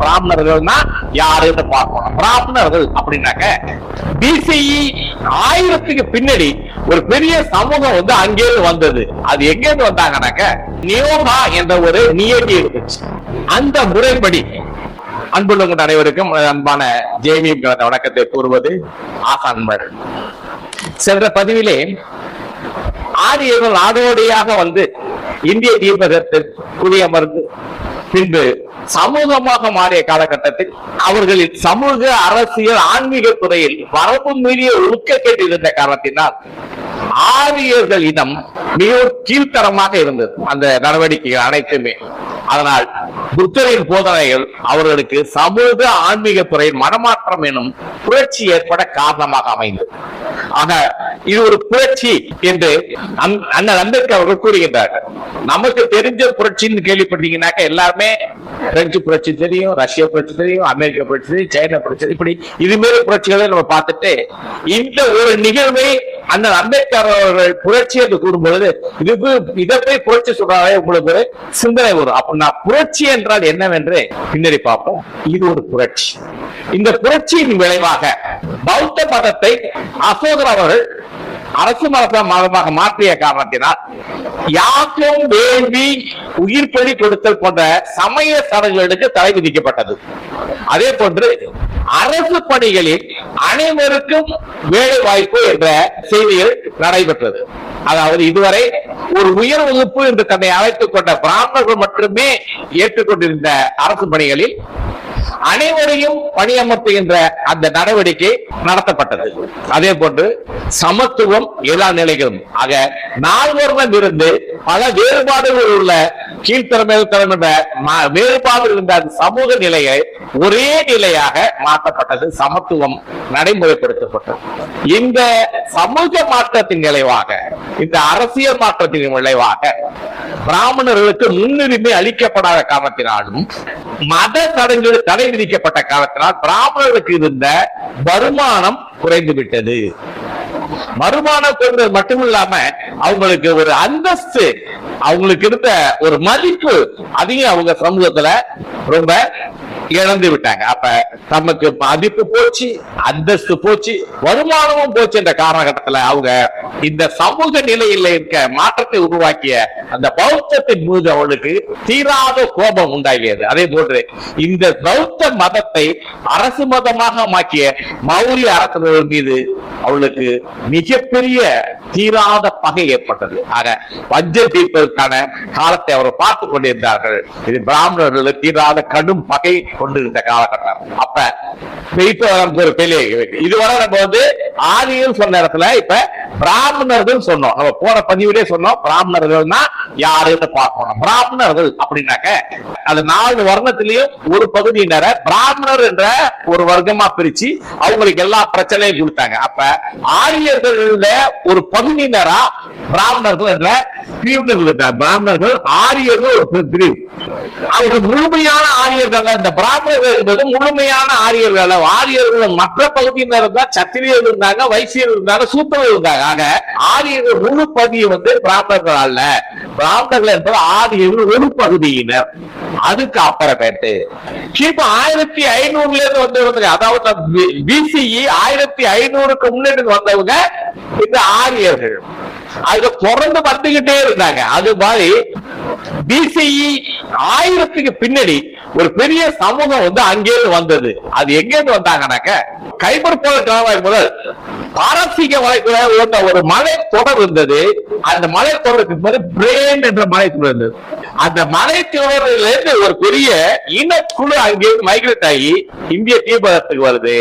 பிராமணர்கள்னா யாருன்னு பார்க்கணும். பிராமணர்கள் அப்படின்னாக்க பிசிஇ ஆயிரத்துக்கு பின்னாடி ஒரு பெரிய சமூகம் வந்து அங்கேயிருந்து வந்தது. அது எங்கேருந்து வந்தாங்கனாக்க நியோமா என்ற ஒரு நியதி இருந்துச்சு. அந்த முறைப்படி அன்புள்ளவங்க அனைவருக்கும் அன்பான ஜேமி கலந்த வணக்கத்தை கூறுவது ஆசான்மர் சென்ற பதிவிலே ஆரியர்கள் நாடோடியாக வந்து இந்திய தீபகத்தில் குடியமர்ந்து பின்பு சமூகமாக மாறிய காலகட்டத்தில் அவர்களின் சமூக அரசியல் ஆன்மீக துறையில் வரம்பு மீறிய ஒழுக்கக்கேட்டு இருந்த காரணத்தினால் ஆரியர்கள் இனம் மிகவும் கீழ்த்தரமாக இருந்தது. அந்த நடவடிக்கைகள் அனைத்துமே. அதனால் புத்தரின் போதனைகள் அவர்களுக்கு சமூக ஆன்மீக துறையில் மனமாற்றம் எனும் புரட்சி ஏற்பட காரணமாக அமைந்தது. ஆக இது ஒரு புரட்சி என்று அந்- அண்ணன் அம்பேத்கர் அவர்கள் கூறுகின்றார்கள். நமக்கு தெரிஞ்ச புரட்சின்னு கேள்விப்பட்டீங்கன்னாக்க எல்லாருமே பிரெஞ்சு புரட்சி தெரியும் ரஷ்ய புரட்சி தெரியும் அமெரிக்க புரட்சி தெரியும் சைனா புரட்சி இப்படி இது மாதிரி புரட்சிகளை நம்ம பார்த்துட்டு இந்த ஒரு நிகழ்வை அண்ணன் அம்பேத்கர் அவர்கள் புரட்சி என்று கூறும்பொழுது இதுக்கு இதை போய் புரட்சி சொல்றாவே உங்களுக்கு ஒரு சிந்தனை வரும். அப்படின்னா புரட்சி என்றால் என்னவென்று பின்னாடி பார்ப்போம். இது ஒரு புரட்சி. இந்த புரட்சியின் விளைவாக பௌத்த மதத்தை அசோகர் அவர்கள் அரசு மத மதமாக மாற்றிய காரணத்தினால் யாக்கும் வேள்வி உயிர் பலி கொடுத்தல் போன்ற சமய சடங்குகளுக்கு தடை விதிக்கப்பட்டது. அதே போன்று அரசு பணிகளில் அனைவருக்கும் வேலை வாய்ப்பு என்ற செய்திகள் நடைபெற்றது. அதாவது இதுவரை ஒரு உயர் வகுப்பு என்று தன்னை அழைத்துக் கொண்ட பிராமணர்கள் மட்டுமே ஏற்றுக்கொண்டிருந்த அரசு பணிகளில் அனைவரையும் பணியமர்த்துகின்ற அந்த நடவடிக்கை நடத்தப்பட்டது. அதே போன்று சமத்துவம் எல்லா நிலைகளும் ஆக நால்வர்ணம் இருந்து பல வேறுபாடுகள் உள்ள கீழ்த்தரம் என்ற வேறுபாடு இருந்த அந்த சமூக நிலையை ஒரே நிலையாக மாற்றப்பட்டது. சமத்துவம் நடைமுறைப்படுத்தப்பட்டது. இந்த சமூக மாற்றத்தின் விளைவாக இந்த அரசியல் மாற்றத்தின் விளைவாக பிராமணர்களுக்கு முன்னுரிமை அளிக்கப்படாத காரணத்தினாலும் மத சடங்குகள் தடை விதிக்கப்பட்ட காலத்தினால் பிராமணர்களுக்கு இருந்த வருமானம் குறைந்து விட்டது. வருமானம் குறைந்தது மட்டுமில்லாம அவங்களுக்கு ஒரு அந்தஸ்து அவங்களுக்கு இருந்த ஒரு மதிப்பு அதையும் அவங்க சமூகத்துல ரொம்ப இழந்து விட்டாங்க. அப்ப தமக்கு மதிப்பு போச்சு அந்தஸ்து போச்சு வருமானமும் போச்சு என்ற காலகட்டத்துல அவங்க இந்த சமூக நிலையில இருக்க மாற்றத்தை உருவாக்கிய அந்த பௌத்தத்தின் மீது அவளுக்கு தீராத கோபம் உண்டாகியது. அதே போன்று இந்த பௌத்த மதத்தை அரசு மதமாக மாக்கிய மௌரிய அரசர்கள் மீது அவளுக்கு மிகப்பெரிய தீராத பகை ஏற்பட்டது. ஆக வஞ்ச தீர்ப்பதற்கான காலத்தை அவர் பார்த்து கொண்டிருந்தார்கள். இது பிராமணர்களுக்கு தீராத கடும் பகை கொண்டிருந்த காலகட்டம். அப்ப இப்ப நமக்கு ஒரு பெரிய இதுவரை நம்ம வந்து ஆதியும் சொன்ன இடத்துல இப்ப பிராமணர்கள் சொன்னோம். நம்ம போன பதிவிலே சொன்னோம். பிராமணர்கள்னா யாருன்னு பார்க்கணும். பிராமணர்கள் அப்படின்னாக்க அது நாலு வர்ணத்திலையும் ஒரு பகுதியினர பிராமணர் என்ற ஒரு வர்க்கமா பிரிச்சு அவங்களுக்கு எல்லா பிரச்சனையும் கொடுத்தாங்க. அப்ப ஆரியர்கள் ஒரு பகுதியினரா பிராமணர்கள் என்ற பிரிவினர்கள் பிராமணர்கள் ஆரியர்கள் ஒரு பிரிவு. அவங்க முழுமையான ஆரியர்கள் இந்த பிராமணர்கள் என்பது முழுமையான ஆரியர்கள் ஆரியர்கள் மற்ற பகுதியினர் தான் சத்திரியர்கள் இருந்தாங்க வைசியர் இருந்தாங்க சூத்திரர்கள் இருந்தாங்க. ஆக ஆரியர்கள் முழு பகுதியை வந்து பிராமணர்கள் அல்ல. பிராமணர்கள் என்பது ஆரியர் ஒரு பகுதியினர். அதுக்கு அப்புறமேட்டு கிபி ஆயிரத்தி ஐநூறுல இருந்து வந்தவங்க அதாவது பிசிஇ ஆயிரத்தி ஐநூறுக்கு முன்னாடி வந்தவங்க இந்த ஆரியர்கள். அதுல தொடர்ந்து வந்துகிட்டே இருந்தாங்க. அது மாதிரி பிசிஇ ஆயிரத்துக்கு பின்னாடி ஒரு பெரிய சமூகம் வந்து அங்கேயிருந்து வந்தது. அது எங்க இருந்து வந்தாங்கன்னாக்க கைபர் போல காலவாய் முதல் பாரசீக வளைகுடா உள்ள ஒரு மலை தொடர் இருந்தது. அந்த மலை தொடருக்கு பேரு பிரேன் என்ற மலை தொடர் இருந்தது. அந்த மலை தொடரில் இருந்து ஒரு பெரிய இனக்குழு அங்கே மைக்ரேட் ஆகி இந்திய தீபகத்துக்கு வருது.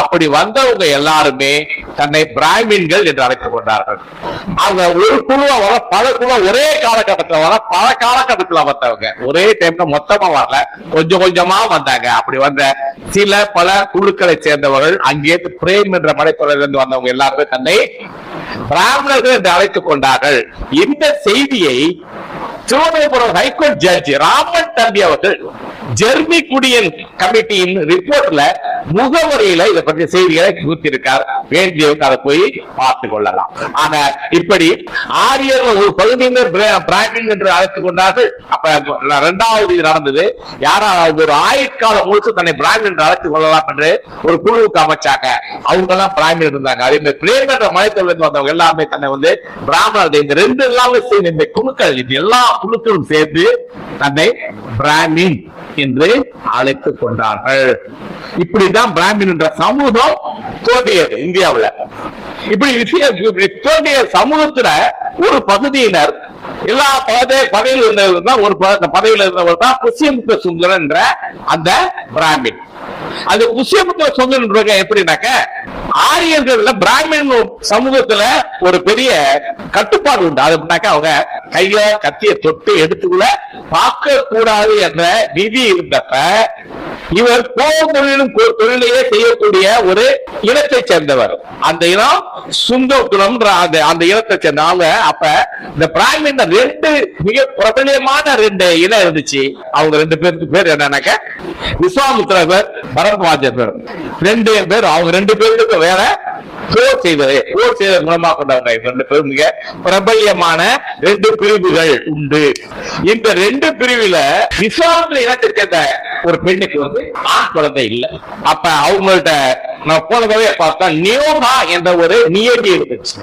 அப்படி வந்தவங்க எல்லாருமே தன்னை பிராமின்கள் என்று அழைத்துக் கொண்டார்கள். அவங்க ஒரு குழுவா வர பல குழுவா ஒரே காலகட்டத்தில் வர பல கால காலகட்டத்துல வந்தவங்க ஒரே டைம்ல மொத்தமா வரல. கொஞ்சம் கொஞ்சமா வந்தாங்க. அப்படி வந்த சில பல குழுக்களை சேர்ந்தவர்கள் அங்கே பிரேம் என்ற மலைத்தொடரிலிருந்து வந்தவங்க எல்லாருமே தன்னை பிராமணர்கள் என்று அழைத்துக் கொண்டார்கள். இந்த செய்தியை திருவனந்தபுரம் ஹைகோர்ட் ஜட்ஜ் ராமன் தம்பி அவர்கள் ஜெர்மி குடியன் கமிட்டியின் ரிப்போர்ட்ல முகவரியில இதை பற்றிய செய்திகளை குறித்திருக்கார் வேண்டியவங்க அதை போய் பார்த்து கொள்ளலாம். ஆனா இப்படி ஆரியர் ஒரு பகுதியினர் பிராமின் என்று அழைத்துக் கொண்டார்கள். அப்ப இரண்டாவது இது நடந்தது. யாராவது ஒரு ஆயுட்காலம் முழுக்க தன்னை பிராமின் என்று அழைத்துக் கொள்ளலாம் என்று ஒரு குழுவுக்கு அமைச்சாங்க. அவங்க எல்லாம் பிராமின் இருந்தாங்க. அதே மாதிரி பிரேம் என்ற மலைத்தொழில் வந்தவங்க எல்லாமே தன்னை வந்து பிராமணர்கள். இந்த ரெண்டு எல்லாமே சேர்ந்து இந்த குழுக்கள் இது எல்லா குழுக்களும் சேர்ந்து தன்னை பிராமின் என்று அழைத்துக் கொண்டார்கள். இப்படிதான் பிராமின் என்ற சமூகம் தோன்றியது இந்தியாவுல. இப்படி விஷயம் தோன்றிய சமூகத்துல ஒரு பகுதியினர் எல்லா பதவி பதவியில் இருந்தவர்கள் தான் ஒரு பதவியில் இருந்தவர் தான் புஷ்யமுத்த சுந்தரன் என்ற அந்த பிராமின். அது புஷ்யமுத்த சுந்தரன் எப்படின்னாக்க ஆரியர்கள் பிராமின் சமூகத்துல ஒரு பெரிய கட்டுப்பாடு உண்டு. அது எப்படின்னாக்க அவங்க கையில கத்திய தொட்டு எடுத்துக்குள்ள பார்க்க கூடாது என்ற விதி இருந்தப்ப இவர் போர் தொழிலும் தொழிலையே செய்யக்கூடிய ஒரு இனத்தை சேர்ந்தவர். அந்த இனம் சுந்தகுலம்ன்ற அந்த அந்த இனத்தை சேர்ந்தவங்க அப்ப இந்த பிராமின் ரெண்டு மிக பிரபலியமான ரெண்டு இனம் இருந்துச்சு. அவங்க ரெண்டு பேருக்கு பேர் என்னன்னாக்க விஸ்வாமித்ர பேர் பரத்வாஜர் பேர். ரெண்டு பேர் அவங்க ரெண்டு பேருக்கு வேற போர் செய்வது போர் செய்வதன் மூலமாக கொண்டவங்க ரெண்டு பேரும் மிக பிரபல்யமான ரெண்டு பிரிவுகள் உண்டு. இந்த ரெண்டு பிரிவுல விசாரணை இனத்தை சேர்ந்த ஒரு பெண்ணுக்கு வந்து ஆண் குழந்தை இல்ல. அப்ப அவங்கள்ட்ட நான் போனதவே பார்த்தா நியோகா என்ற ஒரு நியதி இருந்துச்சு.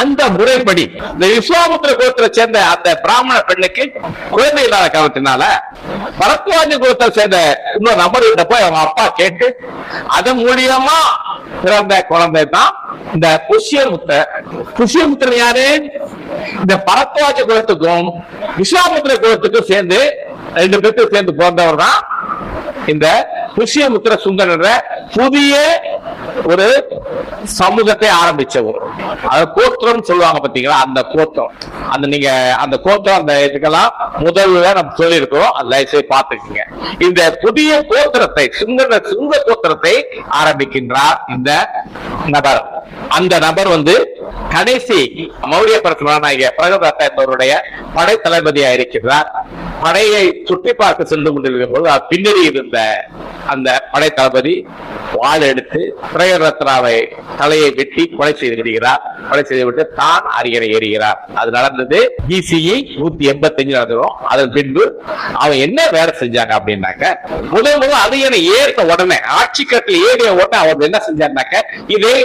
அந்த முறைப்படி இந்த விஸ்வாமுத்திர குலத்தை சேர்ந்த அந்த பிராமண பெண்ணுக்கு குழந்தை இல்லாத காரணத்தினால பரத்வாஜ குலத்தை சேர்ந்த இன்னொரு நபர்கிட்ட போய் அவங்க அப்பா கேட்டு அதன் மூலியமா பிறந்த குழந்தை தான் இந்த புஷ்யமுத்த புஷ்யமுத்திரன் யாரு? இந்த பரத்வாஜ குலத்துக்கும் விஸ்வாமுத்திர குலத்துக்கும் சேர்ந்து ரெண்டு பேருக்கும் சேர்ந்து பிறந்தவர் தான் இந்த புஷ்யமுத்திர சுந்தர் என்ற புதிய ஒரு சமூகத்தை ஆரம்பிச்சவர் அது கோத்திரம் சொல்லுவாங்க பாத்தீங்களா? அந்த கோத்திரம். அந்த நீங்க அந்த கோத்திரம் அந்த இதுக்கெல்லாம் முதல்ல நம்ம சொல்லியிருக்கிறோம். அந்த தயவுசெய்து பார்த்துக்கோங்க. இந்த புதிய கோத்திரத்தை சுந்தர சுங்க கோத்திரத்தை ஆரம்பிக்கின்றார் இந்த நபர். அந்த நபர் வந்து கடைசி மௌரிய பரசுரானாகிய பிரகதத்த என்பவருடைய படை இருக்கிறார். படையை சுற்றி பார்க்க சென்று கொண்டிருக்கிற போது பின்னணி இருந்த அந்த படை தளபதி வாள் எடுத்து ரத்னாவை தலையை வெட்டி கொலை செய்து விடுகிறார். கொலை செய்து விட்டு தான் அரியணை ஏறுகிறார். அது நடந்தது பிசிஇ நூத்தி எண்பத்தி அஞ்சு நடந்ததும். அதன் பின்பு அவன் என்ன வேலை செஞ்சாங்க அப்படின்னாக்க முதல் முதல் அரியணை ஏறின உடனே ஆட்சி கட்டில் ஏறிய உடனே அவர் என்ன செஞ்சாருனாக்க இதே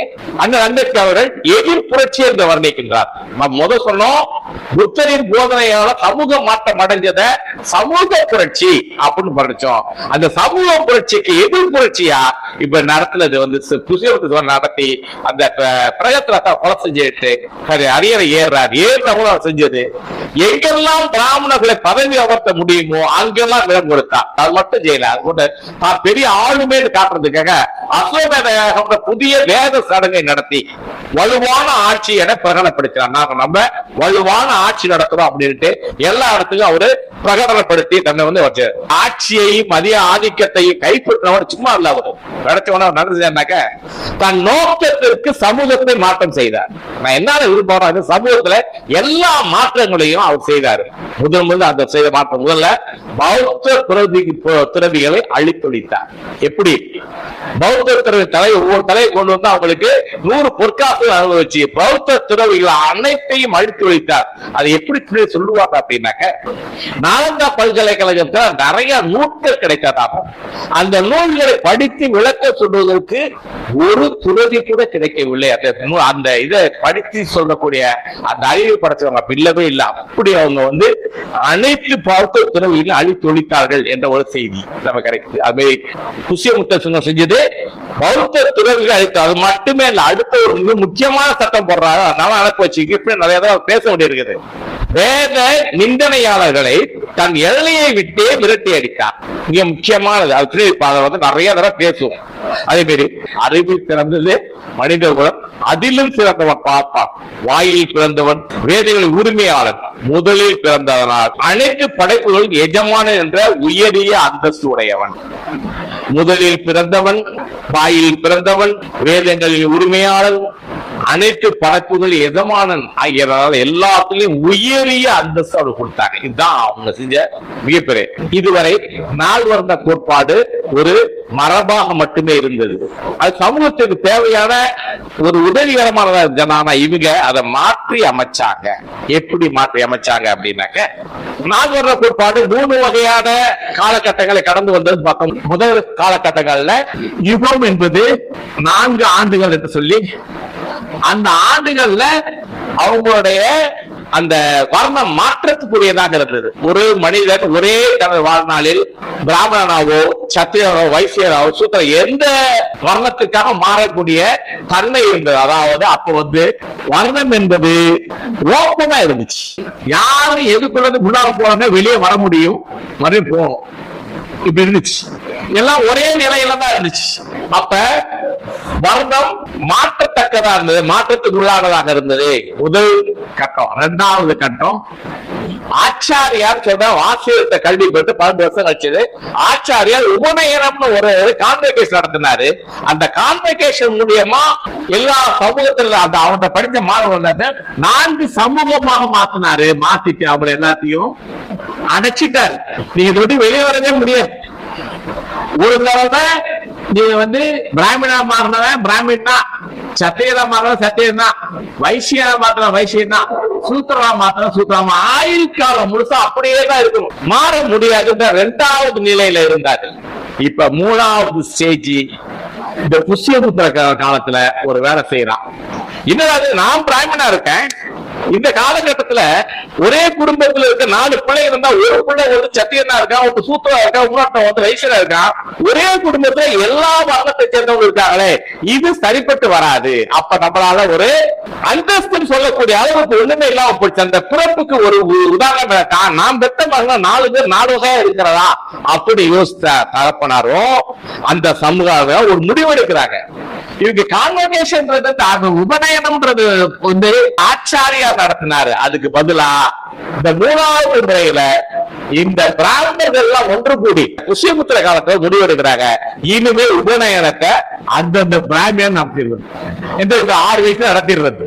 அண்ணன் அம்பேத்கர் அவர்கள் எதிர் புரட்சி என்று வர்ணிக்கின்றார். நம்ம முதல் சொன்னோம் புத்தரின் போதனையால சமூக மாற்றம் அடைஞ்சத சமூக புரட்சி அப்படின்னு படிச்சோம். அந்த சமூக புரட்சிக்கு எதிர் புரட்சியா இப்ப நடத்துனது வந்து புசியத்துவம் நடத்தி அந்த ப- கொலை செஞ்சுட்டு அரியரை ஏறார் ஏறினவங்க செஞ்சது? எங்கெல்லாம் பிராமணர்களை பதவி அமர்த்த முடியுமோ அங்கெல்லாம் இடம் கொடுத்தார் அது மட்டும் செய்யல. அது கூட தான் பெரிய ஆளுமைன்னு காட்டுறதுக்காக அசோக புதிய வேத சடங்கை நடத்தி வலுவான ஆட்சி என பிரகடனப்படுத்தினார். நாங்க நம்ம வலுவான ஆட்சி நடத்துறோம் அப்படின்ட்டு எல்லா இடத்துக்கும் அவரு பிரகடனப்படுத்தி தன்னை வந்து வச்சார் ஆட்சியையும் மதிய ஆதிக்கத்தையும் கைப்பற்றினவன் சும்மா இல்ல அவரு கிடைச்சவன நடந்தாக்க தன் நோக்கத்திற்கு சமூகத்தை மாற்றம் செய்தார். நான் என்ன விரும்புறோம் சமூகத்துல எல்லா மாற்றங்களையும் அவர் செய்தார். முதல் முதல் அந்த செய்த மாற்றம் முதல்ல பௌத்த துறவி துறவிகளை அழித்தொழித்தார். எப்படி? பௌத்த துறவி தலை ஒவ்வொரு தலையை கொண்டு வந்து அவங்களுக்கு நூறு பொற்காசு அனுபவிச்சு பௌத்த துறவிகள் அனைத்தையும் அழித்து வைத்தார் அது எப்படி சொல்லுவாங்க அப்படின்னாக்க நான் நாலந்தா பல்கலைக்கழகத்தில் நிறைய நூல்கள் கிடைக்காதாம் அந்த நூல்களை படித்து விளக்க சொல்வதற்கு ஒரு துறதி கூட கிடைக்கவில்லை. அந்த அந்த இதை படித்து சொல்லக்கூடிய அந்த அறிவு படைச்சவங்க இல்லவே இல்லை. அப்படி அவங்க வந்து அனைத்து பார்க்க துறவிகளும் அழித்தொழித்தார்கள் என்ற ஒரு செய்தி நம்ம கிடைக்குது. அது குசியமுத்த புஷ்யமுத்த சுங்கம் செஞ்சது பௌத்த துறவிகள் அழித்து அது மட்டுமே இல்லை அடுத்த ஒரு மிக முக்கியமான சட்டம் போடுறாங்க. அதனால அனுப்பி வச்சு இப்படி நிறைய தடவை பேச வேண்டியிருக்குது. வேத நிந்தனையாளர்களை தன் எல்லையை விட்டே விரட்டி அடித்தார் மிக முக்கியமானது. அது அதை வந்து நிறைய தடவை பேசுவோம். அதே மாதிரி அறிவில் சிறந்தது மனித குலம் அதிலும் சிறந்தவன் பார்ப்பான் வாயில் பிறந்தவன் வேதங்களின் உரிமையாளன் முதலில் பிறந்தவனால் அனைத்து படைப்புகளும் எஜமானன் என்ற உயரிய அந்தஸ்து உடையவன். முதலில் பிறந்தவன் வாயில் பிறந்தவன் வேதங்களின் உரிமையாளன் அனைத்து படைப்புகள் எஜமானன். ஆகியதால் எல்லாத்துலயும் உயரிய அந்தஸ்து அவர் கொடுத்தாங்க. இதுதான் அவங்க செஞ்ச மிகப்பெரிய. இதுவரை நாள் வந்த கோட்பாடு ஒரு மரபாக மட்டுமே இருந்தது. அது சமூகத்துக்கு தேவையான ஒரு உதவிகரமானதா இருந்தனா இவங்க அதை மாற்றி அமைச்சாங்க. எப்படி மாற்றி அமைச்சாங்க அப்படின்னாக்க நாள் வர்ற கோட்பாடு மூணு வகையான காலகட்டங்களை கடந்து வந்தது. பார்த்தோம் முதல் காலகட்டங்கள்ல யுகம் என்பது நான்கு ஆண்டுகள் என்று சொல்லி அந்த ஆண்டுகள்ல அவங்களுடைய அந்த வர்ணம் மாற்றத்துக்குரியதாக இருந்தது. ஒரு மனிதன் ஒரே தனது வாழ்நாளில் பிராமணனாவோ சத்திரியனோ வைசியராவோ சூத்திர எந்த வர்ணத்துக்காக மாறக்கூடிய தன்மை இருந்தது. அதாவது அப்ப வந்து வர்ணம் என்பது ஓப்பமா இருந்துச்சு. யாரும் எதுக்குள்ளது முன்னாடி போறாங்க வெளியே வர முடியும். மறுபடியும் போகணும். இப்படி இருந்துச்சு. எல்லாம் ஒரே நிலையில தான் இருந்துச்சு. அப்ப வர்ணம் மாற்றத்தக்கதா இருந்தது மாற்றத்துக்குள்ளானதாக இருந்தது. முதல் கட்டம் இரண்டாவது கட்டம். ஆச்சாரியார் சொன்ன ஆசிரியத்தை கல்வி பெற்று பன்னெண்டு வருஷம் கழிச்சது. ஆச்சாரியார் உபநயனம்னு ஒரு கான்வெகேஷன் நடத்தினாரு. அந்த கான்வெகேஷன் மூலியமா எல்லா சமூகத்துல அந்த அவங்க படிச்ச மாணவர்கள் நான்கு சமூகமாக மாத்தினாரு. மாத்திட்டு அவங்க எல்லாத்தையும் அடைச்சிட்டாரு நீங்க இதை விட்டு வெளியே வரவே முடியாது. ஒரு தடவை நீங்க வந்து பிராமணா மாறினவன் தான் சத்தியதா மாறின சத்தியம் தான் வைசியா மாத்திர வைசியம் தான் சூத்திரா மாத்திர சூத்திரமா? ஆயுள் காலம் முழுசா அப்படியே தான் இருக்கணும் மாற முடியாதுன்ற ரெண்டாவது நிலையில இருந்தாரு இப்ப மூணாவது ஸ்டேஜ் இந்த புஷ்யபுத்திர கா- காலத்துல ஒரு வேலை செய்யறான் என்னது நான் பிராமணா இருக்கேன். இந்த காலகட்டத்துல ஒரே குடும்பத்துல இருக்க நாலு பிள்ளை இருந்தா ஒரு பிள்ளை வந்து சத்தியனா இருக்கான் ஒரு சூத்தரா இருக்கா இன்னொருத்தன் வந்து வைசியரா இருக்கான் ஒரே குடும்பத்துல எல்லா வர்ணத்தை சேர்ந்தவங்க இருக்காங்களே இது சரிப்பட்டு வராது. அப்ப நம்மளால ஒரு அந்தஸ்துன்னு சொல்லக்கூடிய அளவுக்கு ஒண்ணுமே இல்லாம போச்சு. அந்த பிறப்புக்கு ஒரு உதாரணம் இருக்கா நாம் பெத்த மகன் நாலு பேர் நாலு வகையா இருக்கிறதா? அப்படி யோசித்த தகப்பனாரும் அந்த சமூகம் ஒரு முடிவெடுக்கிறாங்க. இவங்க கான்வகேஷன்ன்றது அந்த உபநயனம்ன்றது வந்து ஆச்சாரியா நடத்தினாரு. அதுக்கு பதிலா இந்த மூணாவது முறையில இந்த பிராமணர்கள் எல்லாம் ஒன்று கூடி புஷ்யபுத்திர காலத்துல முடிவெடுக்கிறாங்க. இனிமே உபநயனத்தை அந்தந்த பிராமியன் நடத்திடுவது இந்த ஆறு வயசு நடத்திடுறது.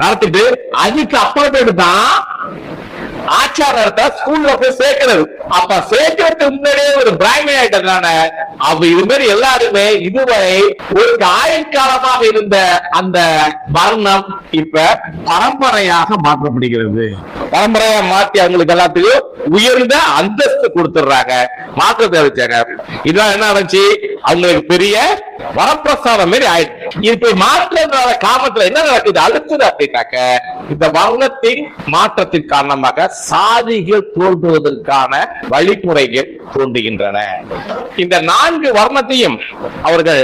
நடத்திட்டு அதுக்கு அப்புறமேட்டு தான் ஆச்சாரத்தை ஸ்கூல்ல போய் சேர்க்கிறது. அப்ப சேர்க்கறதுக்கு முன்னாடியே ஒரு பிராமி ஆயிட்டதுனால அவ இது மாதிரி எல்லாருமே இதுவரை ஒரு ஆயுட்காலமாக இருந்த அந்த வர்ணம் இப்ப பரம்பரையாக மாற்றப்படுகிறது. பரம்பரையா மாத்தி அவங்களுக்கு எல்லாத்துக்கும் உயர்ந்த அந்தஸ்து கொடுத்துடுறாங்க. மாற்றத்தை வச்சாங்க. இதெல்லாம் என்ன ஆச்சு அவங்களுக்கு பெரிய வரப்பிரசாதம் மாதிரி ஆயிடுச்சு. இப்போ மாற்றதுனால காமத்துல என்ன நடக்குது? அடுத்தது அப்படின்னாக்க இந்த வர்ணத்தின் மாற்றத்தின் காரணமாக சாதிகள் தோன்றுவதற்கான வழிமுறைகள் தோன்றுகின்றன. இந்த நான்கு வர்ணத்தையும் அவர்கள்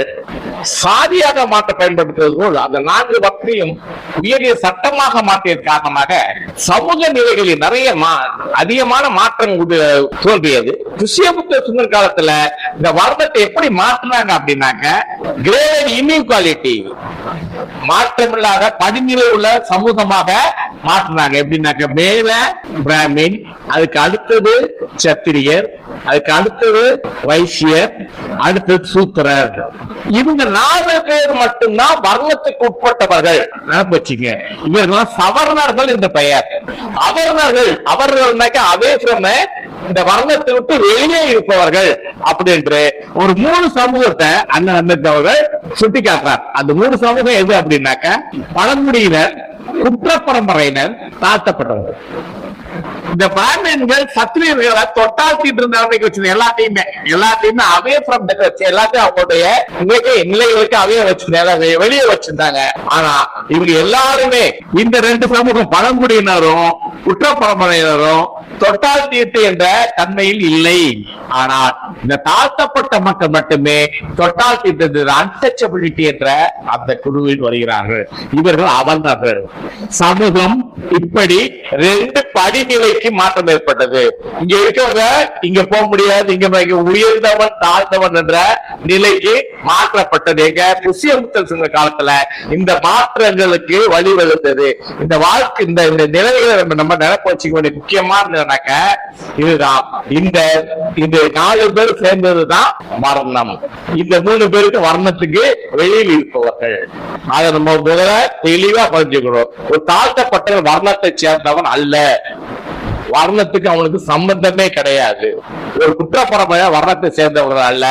சாதியாக மாற்ற பயன்படுத்துவது போல் அந்த நான்கு வர்ணத்தையும் உயரிய சட்டமாக மாற்றியது காரணமாக சமூக நிலைகளில் நிறைய அதிகமான மாற்றம் தோன்றியது. துஷ்யபுத்த சுந்தர் காலத்துல இந்த வர்ணத்தை எப்படி மாற்றினாங்க அப்படின்னாக்க கிரேட் இன்இக்வாலிட்டி மாற்றமில்லாத படிநிலை உள்ள சமூகமாக மாற்றினாங்க. எப்படின்னாக்க மேல பிராமின் அதுக்கு அடுத்தது சத்திரியர் அதுக்கு அடுத்தது வைசியர் அடுத்தது சூத்திரர். இவங்க நாலு பேர் மட்டும்தான் வர்ணத்துக்கு உட்பட்டவர்கள். வச்சுங்க இவர்கள்லாம் சவர்ணர்கள் இந்த பெயர். அவர்ணர்கள் அவர்கள்னாக்க அவே from a இந்த வர்ணத்தை விட்டு வெளியே இருப்பவர்கள் அப்படி என்று ஒரு மூணு சமூகத்தை அண்ணன் அண்ணன் அவர்கள் சுட்டி காட்டுறார் அந்த மூணு சமூகம் எது அப்படின்னாக்க பழங்குடியினர் குற்ற பரம்பரையினர் தாழ்த்தப்பட்டவர்கள். இந்த பிராமணன்கள் சத்திரியர்களை தொட்டாத்திட்டு இருந்தவங்க வச்சது எல்லாத்தையுமே எல்லாத்தையுமே அவே ஃப்ரம் எல்லாத்தையும் அவங்களுடைய உங்களுக்கு நிலைகளுக்கு அவே வச்சிருந்தாங்க வெளியே வச்சிருந்தாங்க. ஆனா இவங்க எல்லாருமே இந்த ரெண்டு சமூகம் பழங்குடியினரும் குற்ற பரம்பரையினரும் தொட்டால் தீர்த்து என்ற தன்மையில் இல்லை. ஆனால் இந்த தாழ்த்தப்பட்ட மக்கள் மட்டுமே தொட்டால் தீர்த்தது அன்டச்சபிலிட்டி என்ற அந்த குழுவில் வருகிறார்கள். இவர்கள் அவர்ணர்கள் சமூகம் இப்படி ரெண்டு படிநிலைக்கு மாற்றம் ஏற்பட்டது. இங்க இருக்கவங்க இங்க போக முடியாது இங்க உயர்ந்தவன் தாழ்ந்தவன் என்ற நிலைக்கு மாற்றப்பட்டது. எங்க புசியமுத்தல் சொன்ன காலத்துல இந்த மாற்றங்களுக்கு வழிவகுத்தது. இந்த வாழ்க்கை இந்த இந்த நிலைகளை நம்ம நம்ம நினைப்பு வச்சுக்க வேண்டிய முக்கியமான சொல்றேனாக்க இதுதான். இந்த இந்த நாலு பேர் சேர்ந்ததுதான் மரணம். இந்த மூணு பேருக்கு வர்ணத்துக்கு வெளியில் இருப்பவர்கள். அதை நம்ம முதல்ல தெளிவா புரிஞ்சுக்கணும். ஒரு தாழ்த்தப்பட்ட வர்ணத்தை சேர்ந்தவன் அல்ல. வர்ணத்துக்கு அவனுக்கு சம்பந்தமே கிடையாது. ஒரு குற்றப்பரமையா வர்ணத்தை சேர்ந்தவர்கள் அல்ல.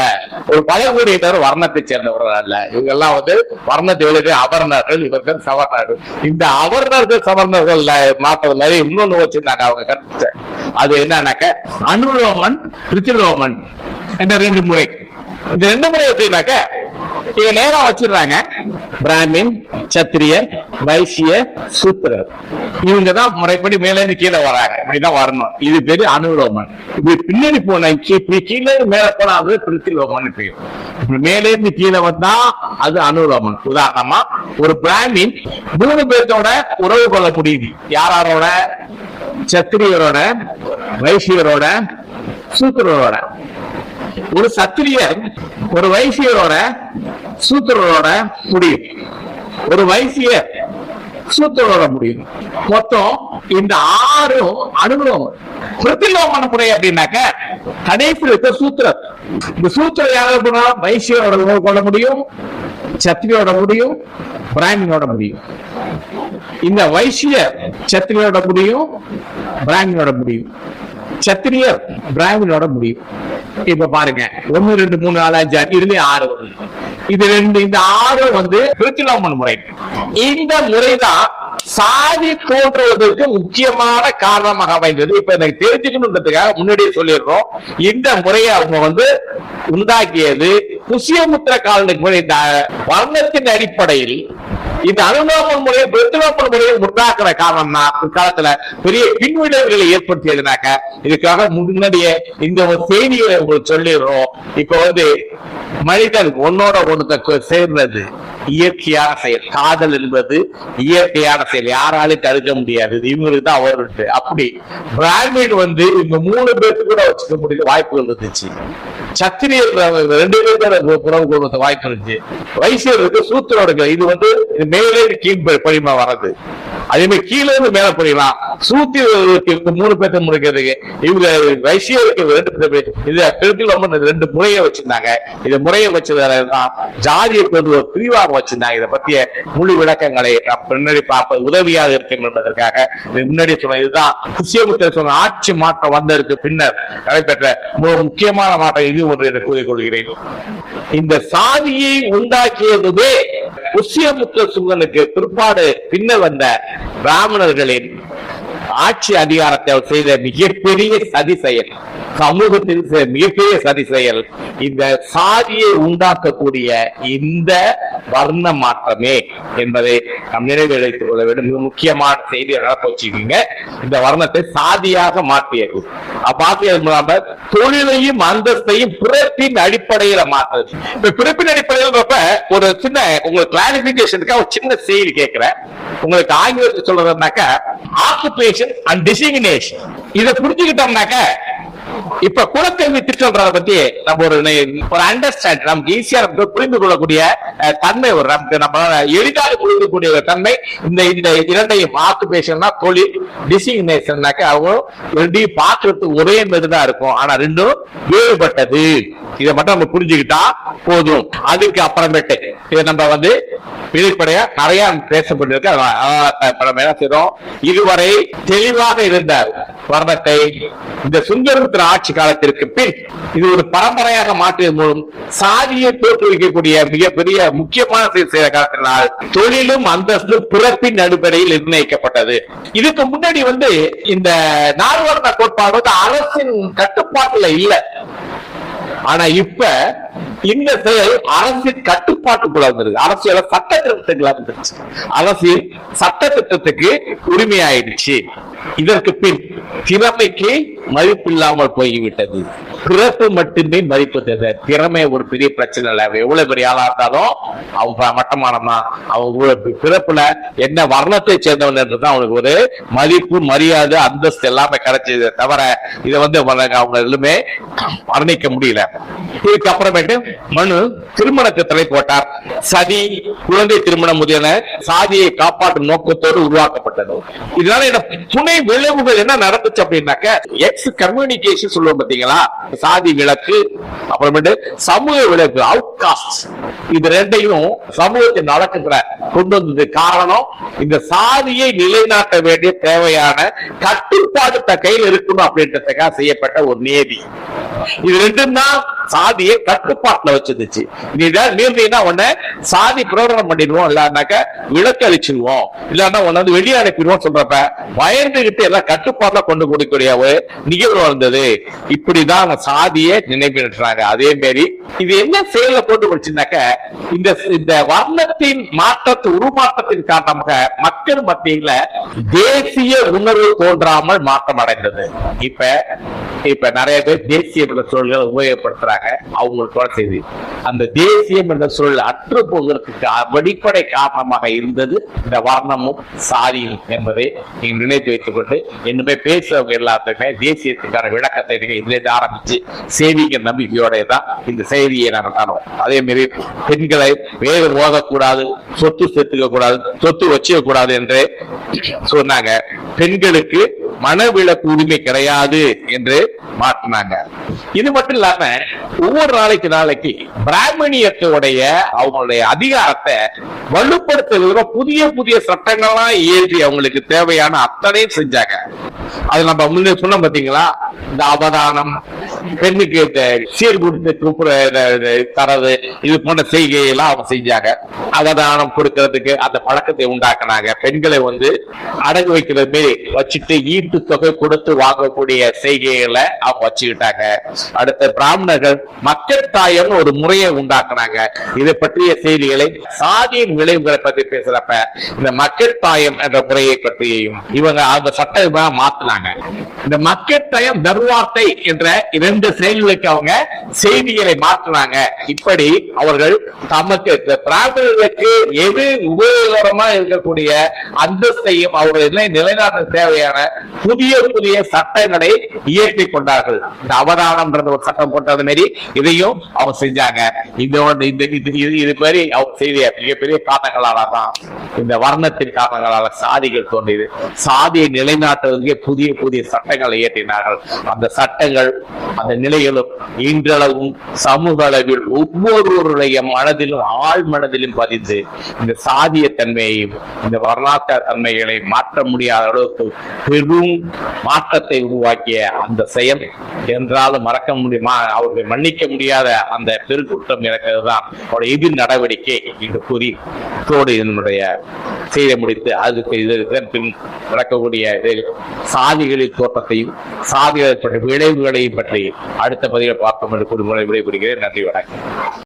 ஒரு பழங்குடியினர் வர்ணத்தை சேர்ந்தவர்கள் அல்ல. இவங்க எல்லாம் வந்து வர்ணத்தை எழுதி அபர்ணர்கள் இவர்கள் சவர்ணர்கள். இந்த அபர்ணர்கள் சவர்ணர்கள் மாற்றது மாதிரி இன்னொன்னு வச்சிருந்தாங்க அவங்க கருத்து அது என்னன்னாக்க அனுலோமன் ரிச்சிலோமன் என்ற ரெண்டு முறை. இந்த ரெண்டு முறை எப்படின்னாக்க இவங்க நேரா வச்சிடுறாங்க. பிராமின் சத்திரியர் வைசிய சூத்திரர். இவங்க தான் முறைப்படி மேலேருந்து கீழே வராங்க. இப்படிதான் வரணும். இது பேரு அனுலோமன். இப்படி பின்னாடி போன இப்படி கீழே மேல போனா அது பிரித்திலோமன் பேர். மேலேருந்து கீழே வந்தா அது அனுலோமன். உதாரணமா ஒரு பிராமின் மூணு பேர்த்தோட உறவு கொள்ள முடியுது யாரோட சத்திரியரோட வைசியரோட சூத்திரரோட. ஒரு சத்திரியர் ஒரு வைசியரோட சூத்திரரோட முடியும் ஒரு வைசியர் சூத்திரரோட முடியும் மொத்தம் இந்த ஆறும் அனுபவம் பிரதிலோமன முறை அப்படின்னாக்க கடைசி இருக்க சூத்திரர் இந்த சூத்திரம் யாராவது வைசியரோட கொள்ள முடியும் சத்திரியோட முடியும் பிராமினோட முடியும். இந்த வைசிய சத்திரியோட முடியும் பிராமினோட முடியும். சத்திரியர் பிராமினோட முடியும் இப்ப பாருங்க. ஒன்னு ரெண்டு மூணு நாலு அஞ்சு ஆறு இதுலயே ஆறு இது ரெண்டு இந்த ஆறு வந்து பிரிச்சுலாமன் முறை. இந்த முறைதான் சாதி தோன்றுவதற்கு முக்கியமான காரணமாக அமைந்தது. இப்ப எனக்கு தெரிஞ்சுக்கணுன்றதுக்காக முன்னாடியே சொல்லிடுறோம். இந்த முறையை அவங்க வந்து உண்டாக்கியது புசியமுத்திர காலனுக்கு முறை. இந்த வர்ணத்தின் அடிப்படையில் இந்த அனுலோமன் முறையை பிரத்திலோமன் முறையை உண்டாக்குற காரணம்னா பிற்காலத்துல பெரிய பின்விளைவுகளை ஏற்படுத்தியதுனாக்க இதுக்காக முன்னாடியே இந்த ஒரு செய்திகளை உங்களுக்கு சொல்லிடுறோம். இப்ப வந்து மனிதன் ஒன்னோட ஒண்ணு சேர்றது இயற்கையான செயல். காதல் என்பது இயற்கையான செயல். யாராலையும் தடுக்க முடியாது. இவங்களுக்கு தான் அவருக்கு அப்படி பிராமின் வந்து இந்த மூணு பேருக்கு கூட வச்சுக்க முடிய வாய்ப்புகள் இருந்துச்சு. சத்திரியர் ரெண்டு பேருக்கு புறவு கொள்வது வாய்ப்பு இருந்துச்சு வைசியருக்கு சூத்திரோடுங்க இது வந்து இது மேலே இருந்து கீழ் ப- வர்றது. அதே மாதிரி கீழே இருந்து மேல போயிடலாம் சூத்திரருக்கு மூணு பேர்த்த முடிக்கிறதுக்கு இவங்க வைசியருக்கு ரெண்டு பேர் இது திருப்பில் ரெண்டு முறையை வச்சிருந்தாங்க. இந்த முறையை வச்சதுதான் ஜாதியை கொண்டு ஒரு பிரிவாக வச்சிருந்தாங்க. இதை பத்திய முழு விளக்கங்களை நாம் பார்ப்பது உதவியாக இருக்கும் என்பதற்காக இது முன்னாடி சொன்ன இதுதான் குசியமுத்தர் சொன்ன ஆட்சி மாற்றம் வந்ததற்கு பின்னர் நடைபெற்ற மிக முக்கியமான மாற்றம் இது. ஒன்று என்று கூறிக்கொள்கிறேன். இந்த சாதியை உண்டாக்கியதுவே புஷ்யமுத்த சுங்கனுக்கு பிற்பாடு பின்னர் வந்த பிராமணர்களின் ஆட்சி அதிகாரத்தை அவர் செய்த மிகப்பெரிய சதி செயல் சமூகத்தில் மிகப்பெரிய சதி செயல் இந்த சாதியை உண்டாக்கக்கூடிய இந்த வர்ண மாற்றமே என்பதை நம் நினைவில் வைத்துக் கொள்ள வேண்டும். மிக முக்கியமான செய்தி நடக்க வச்சுக்கோங்க. இந்த வர்ணத்தை சாதியாக மாற்றியது. அப்ப மாற்றியது மூலமா தொழிலையும் அந்தஸ்தையும் பிறப்பின் அடிப்படையில மாற்றுறது இப்ப பிறப்பின் அடிப்படையில் ஒரு சின்ன உங்களுக்கு கிளாரிபிகேஷனுக்காக ஒரு சின்ன செய்தி கேட்கிறேன். உங்களுக்கு ஆங்கிலத்தில் சொல்றதுனாக்க ஆக்குபேஷன் அண்ட் டிசிக்னேஷன் இதை புரிஞ்சுக்கிட்டோம்னாக்க இப்ப குலக்கல்வி திட்டம்ன்றத பத்தி நம்ம ஒரு ஒரு அண்டர்ஸ்டாண்ட் நமக்கு ஈஸியா நமக்கு புரிந்து கொள்ளக்கூடிய தன்மை ஒரு நமக்கு நம்ம எளிதாக புரிந்து கூடிய ஒரு தன்மை. இந்த இந்த இரண்டையும் ஆக்குபேஷன்னா தொழில் டிசிக்னேஷன்னாக்க அவங்க ரெண்டையும் பார்க்கறதுக்கு ஒரே மாதிரிதான் இருக்கும். ஆனா ரெண்டும் வேறுபட்டது. இதை மட்டும் நம்ம புரிஞ்சுக்கிட்டா போதும். அதுக்கு அப்புறமேட்டு இதை நம்ம வந்து வெளிப்படையா நிறைய பேசப்பட்டிருக்கு. நம்ம என்ன செய்யறோம் இதுவரை தெளிவாக இருந்த வர்ணத்தை இந்த சுந்தரத்தின் ஆட்சி காலத்திற்கு பின் இது ஒரு பரம்பரையாக மாற்றியது மூலம் சாதியை தோற்றுவிக்கக்கூடிய மிகப்பெரிய முக்கியமான செயல் செய்த காலத்தினால் தொழிலும் அந்தஸ்து பிறப்பின் அடிப்படையில் நிர்ணயிக்கப்பட்டது. இதுக்கு முன்னாடி வந்து இந்த நால்வர்ண கோட்பாடு வந்து அரசின் கட்டுப்பாட்டுல இல்ல. ஆனா இப்ப இந்த செயல் அரசின் கட்டுப்பாட்டுக்குள்ள வந்திருக்கு அரசியல சட்ட திட்டத்துக்குள்ள வந்துருச்சு அரசியல் சட்ட திட்டத்துக்கு உரிமையாயிடுச்சு. இதற்கு பின் திறமைக்கு மதிப்பு இல்லாமல் போய்விட்டது. பிறப்பு மட்டுமே மதிப்பு தருது திறமை ஒரு பெரிய பிரச்சனை இல்லை. எவ்வளவு பெரிய ஆளா இருந்தாலும் அவன் ப- மட்டமானதான் அவன் பிறப்புல என்ன வர்ணத்தை சேர்ந்தவன் என்றுதான் அவனுக்கு ஒரு மதிப்பு மரியாதை அந்தஸ்து எல்லாமே கிடைச்சது தவிர இதை வந்து அவங்க அவங்க வர்ணிக்க முடியல. இதுக்கப்புறமே அப்புறமேட்டு மனு திருமணத்தை தலை போட்டார். சதி குழந்தை திருமணம் முதலியன சாதியை காப்பாற்றும் நோக்கத்தோடு உருவாக்கப்பட்டது. இதனால என்ன துணை விளைவுகள் என்ன நடந்துச்சு அப்படின்னாக்க எக்ஸ் கம்யூனிகேஷன் சொல்லுவோம் பாத்தீங்களா சாதி விளக்கு அப்புறமேட்டு சமூக விளக்கு அவுட்காஸ்ட் இது ரெண்டையும் சமூகத்தின் நடக்குகிற கொண்டு வந்தது காரணம் இந்த சாதியை நிலைநாட்ட வேண்டிய தேவையான கட்டுப்பாடு கையில் இருக்கணும் அப்படின்றதுக்காக செய்யப்பட்ட ஒரு நியதி இது ரெண்டும் தான் சாதியை கட்டுப்பாட்டுல வச்சிருந்துச்சு. நீ இதான் மீறினா உடனே சாதி பிரகடனம் பண்ணிடுவோம். இல்லன்னாக்க விளக்கு அழிச்சிடுவோம். இல்லன்னா உன்னை வந்து வெளியே அனுப்பிடுவோம் சொல்றப்ப பயந்துகிட்டு எல்லாம் கட்டுப்பாட்டுல கொண்டு கொடுக்கக்கூடிய ஒரு நிகழ்வு வந்தது இப்படிதான் சாதியை நினைவுறாங்க அதே மாதிரி இது என்ன செயல கொண்டு வச்சுனாக்க இந்த இந்த வர்ணத்தின் மாற்றத்து உருமாற்றத்தின் காரணமாக மக்கள் மத்தியில தேசிய உணர்வு தோன்றாமல் மாற்றம் அடைந்தது. இப்ப இப்ப நிறைய பேர் தேசிய சூழல்களை உபயோகப்படுத்துறாங்க. உபயோகப்படுத்துறாங்க அவங்களுக்கு செய்தி. அந்த தேசியம் என்ற சொல் அற்று போகிறதுக்கு அடிப்படை காரணமாக இருந்தது இந்த வர்ணமும் சாதியும் என்பதை நீங்கள் நினைத்து வைத்துக் கொண்டு என்னமே பேசுறவங்க எல்லாத்துக்குமே தேசியத்துக்கான விளக்கத்தை நீங்க இதுல ஆரம்பிச்சு சேவிக்க நம்பிக்கையோட தான் இந்த செய்தியை நாங்கள் காணோம். அதே மாதிரி பெண்களை வேறு ஓதக்கூடாது சொத்து சேர்த்துக்க கூடாது சொத்து வச்சுக்க கூடாது என்று சொன்னாங்க. பெண்களுக்கு மனவிலக்கு உரிமை கிடையாது என்று மாற்றினாங்க. இது மட்டும் இல்லாம ஒவ்வொரு நாளைக்கு நாளைக்கு பிராமணியத்தோடைய அவங்களுடைய அதிகாரத்தை வலுப்படுத்துகிற புதிய புதிய சட்டங்கள்லாம் இயற்றி அவங்களுக்கு தேவையான அத்தனையும் செஞ்சாங்க. அது நம்ம முன்னே சொன்னோம் பாத்தீங்களா? இந்த அவதானம் பெண்ணுக்கு இந்த சீர்குடுத்து கூப்பிட தரது இது போன்ற செய்கையெல்லாம் அவங்க செஞ்சாங்க. அவதானம் கொடுக்கறதுக்கு அந்த பழக்கத்தை உண்டாக்குனாங்க. பெண்களை வந்து அடகு வைக்கிறது வச்சுட்டு ஈட்டு தொகை கொடுத்து வாங்கக்கூடிய செய்கைகளை அவங்க வச்சுக்கிட்டாங்க. அடுத்த பிராமணர்கள் மக்கட்டாயம்னு ஒரு முறையை உண்டாக்குனாங்க. இதை பற்றிய செய்திகளை சாதியின் விளைவுகளை பற்றி பேசுறப்ப இந்த மக்கட்டாயம் என்ற முறையை பற்றியும் இவங்க அந்த சட்டமா மாத்தினாங்க. இந்த மக்கட்டாயம் தர்வார்த்தை என்ற இரண்டு செயல்களுக்கு அவங்க செய்திகளை மாற்றினாங்க இப்படி அவர்கள் தமக்கு பிராமணர்களுக்கு எது உபயோகரமா இருக்கக்கூடிய அந்தஸ்தையும் அவர்கள் நிலைநாட்ட நிலைநாட்ட தேவையான புதிய புதிய சட்டங்களை இயற்றி கொண்டார்கள். இந்த அவதானம்ன்றது ஒரு சட்டம் போட்டது மாதிரி இதையும் அவங்க செஞ்சாங்க. இதோட இந்த இது மாதிரி அவங்க செய்த மிகப்பெரிய காரணங்களால தான் இந்த வர்ணத்தின் காரணங்களால சாதிகள் தோன்றியது. சாதியை நிலைநாட்டுவதற்கே புதிய புதிய சட்டங்களை இயற்றினார்கள். அந்த சட்டங்கள் அந்த நிலைகளும் இன்றளவும் சமூக அளவில் ஒவ்வொருவருடைய மனதிலும் ஆழ் மனதிலும் பதிந்து இந்த சாதிய தன்மையையும் இந்த வரலாற்று தன்மைகளை மாற்ற முடியாத அளவு பெரும் மாற்றத்தை உருவாக்கிய அந்த செயல். என்றாலும் மறக்க முடியுமா அவர்களை மன்னிக்க முடியாத அந்த பெருக்குற்றம் இருக்கிறது தான் அவருடைய எதிர் நடவடிக்கை என்று கூறி தோடு என்னுடைய செய்ய முடித்து அதுக்கு இதன் பின் நடக்கக்கூடிய சாதிகளின் தோற்றத்தையும் சாதிகளை பற்றிய விளைவுகளையும் பற்றி அடுத்த பதிவில் பார்க்கும் என்று கூறி விடைபெறுகிறேன். நன்றி வணக்கம்.